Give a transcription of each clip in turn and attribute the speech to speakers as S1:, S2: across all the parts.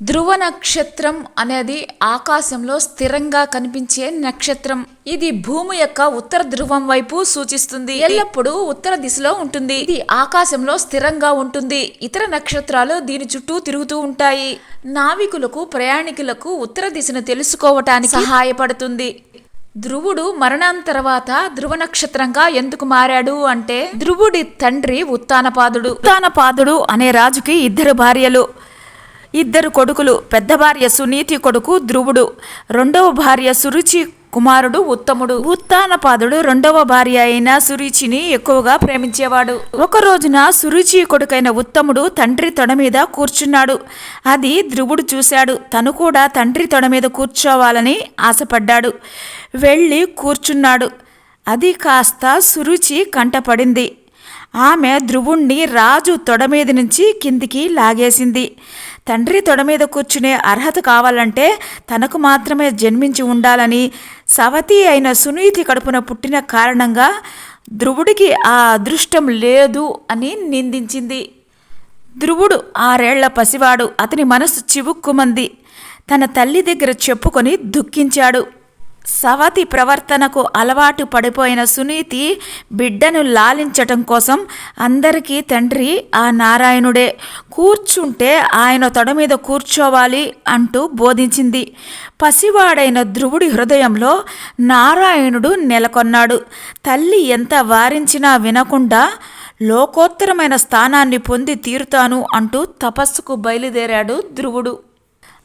S1: ధ్రువ నక్షత్రం అనేది ఆకాశంలో స్థిరంగా కనిపించే నక్షత్రం. ఇది భూమి యొక్క ఉత్తర ధ్రువం వైపు సూచిస్తుంది. ఎల్లప్పుడూ ఉత్తర దిశలో ఉంటుంది. ఇది ఆకాశంలో స్థిరంగా ఉంటుంది. ఇతర నక్షత్రాలు దీని చుట్టూ తిరుగుతూ ఉంటాయి. నావికులకు ప్రయాణికులకు ఉత్తర దిశను తెలుసుకోవటానికి సహాయపడుతుంది. ధ్రువుడు మరణం తర్వాత ధ్రువ నక్షత్రంగా ఎందుకు మారాడు అంటే ధ్రువుడి తండ్రి ఉత్తానపాదుడు ఉత్తానపాదుడు అనే రాజుకి ఇద్దరు భార్యలు. ఇద్దరు కొడుకులు పెద్ద భార్య సునీతి కొడుకు ధ్రువుడు రెండవ భార్య సురుచి కుమారుడు ఉత్తముడు. ఉత్తానపాదుడు రెండవ భార్య అయిన సురుచిని ఎక్కువగా ప్రేమించేవాడు. ఒక రోజున సురుచి కొడుకైన ఉత్తముడు తండ్రి తొడ మీద కూర్చున్నాడు. అది ధ్రువుడు చూశాడు. తను కూడా తండ్రి తొడ మీద కూర్చోవాలని ఆశపడ్డాడు. వెళ్ళి కూర్చున్నాడు. అది కాస్త సురుచి కంటపడింది. ఆమె ధ్రువుణ్ణి రాజు తొడ మీద నుంచి కిందికి లాగేసింది. తండ్రి తొడ మీద కూర్చునే అర్హత కావాలంటే తనకు మాత్రమే జన్మించి ఉండాలని సవతి అయిన సునీతి కడుపున పుట్టిన కారణంగా ధ్రువుడికి ఆ అదృష్టం లేదు అని నిందించింది. ధ్రువుడు ఆరేళ్ళ పసివాడు అతని మనసు చివుక్కుమంది. తన తల్లి దగ్గర చెప్పుకొని దుఃఖించాడు. సవతి ప్రవర్తనకు అలవాటు పడిపోయిన సునీతి బిడ్డను లాలించటం కోసం అందరికీ తండ్రి ఆ నారాయణుడే. కూర్చుంటే ఆయన తొడ మీద కూర్చోవాలి అంటూ బోధించింది. పసివాడైన ధ్రువుడి హృదయంలో నారాయణుడు నెలకొన్నాడు. తల్లి ఎంత వారించినా వినకుండా లోకోత్తరమైన స్థానాన్ని పొంది తీరుతాను అంటూ తపస్సుకు బయలుదేరాడు ధ్రువుడు.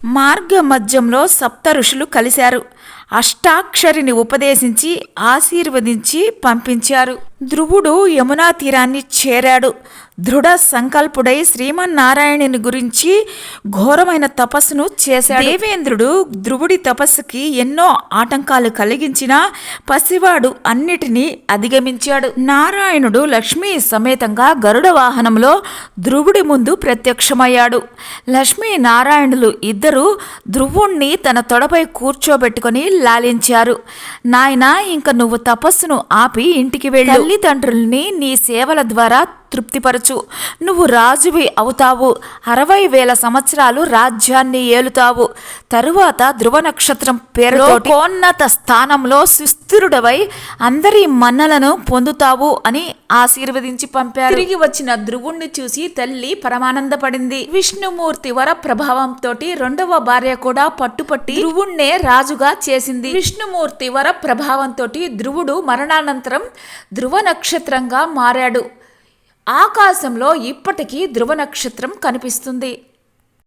S1: మార్గ మధ్యంలో సప్త ఋషులు కలిశారు. అష్టాక్షరిని ఉపదేశించి ఆశీర్వదించి పంపించారు. ధ్రువుడు యమునా తీరాన్ని చేరాడు. దృఢ సంకల్పుడై శ్రీమన్నారాయణుని గురించి ఘోరమైన తపస్సును చేశాడు. దేవేంద్రుడు ధ్రువుడి తపస్సుకి ఎన్నో ఆటంకాలు కలిగించినా పసివాడు అన్నిటినీ అధిగమించాడు. నారాయణుడు లక్ష్మీ సమేతంగా గరుడ వాహనంలో ధ్రువుడి ముందు ప్రత్యక్షమయ్యాడు. లక్ష్మీ నారాయణులు ఇద్దరు ధ్రువుణ్ణి తన తొడపై కూర్చోబెట్టుకొని లాలించారు. నాయనా ఇంక నువ్వు తపస్సును ఆపి ఇంటికి వెళ్ళి. తల్లిదండ్రుల్ని నీ సేవల ద్వారా తృప్తిపరచు. నువ్వు రాజువి అవుతావు. అరవై వేల సంవత్సరాలు రాజ్యాన్ని ఏలుతావు. తరువాత ధ్రువ నక్షత్రం పేరుతోన్నత స్థానంలో సుస్థిరుడవై అందరి మన్నలను పొందుతావు అని ఆశీర్వదించి పంపారు. తిరిగి వచ్చిన ధ్రువుణ్ణి చూసి తల్లి పరమానందపడింది. విష్ణుమూర్తి వర ప్రభావంతో రెండవ భార్య కూడా పట్టుపట్టి ధ్రువుణ్ణే రాజుగా చేసింది. విష్ణుమూర్తి వర ప్రభావంతో ధ్రువుడు మరణానంతరం ధ్రువ నక్షత్రంగా మారాడు. ఆకాశంలో ఇప్పటికీ ధ్రువ నక్షత్రం కనిపిస్తుంది.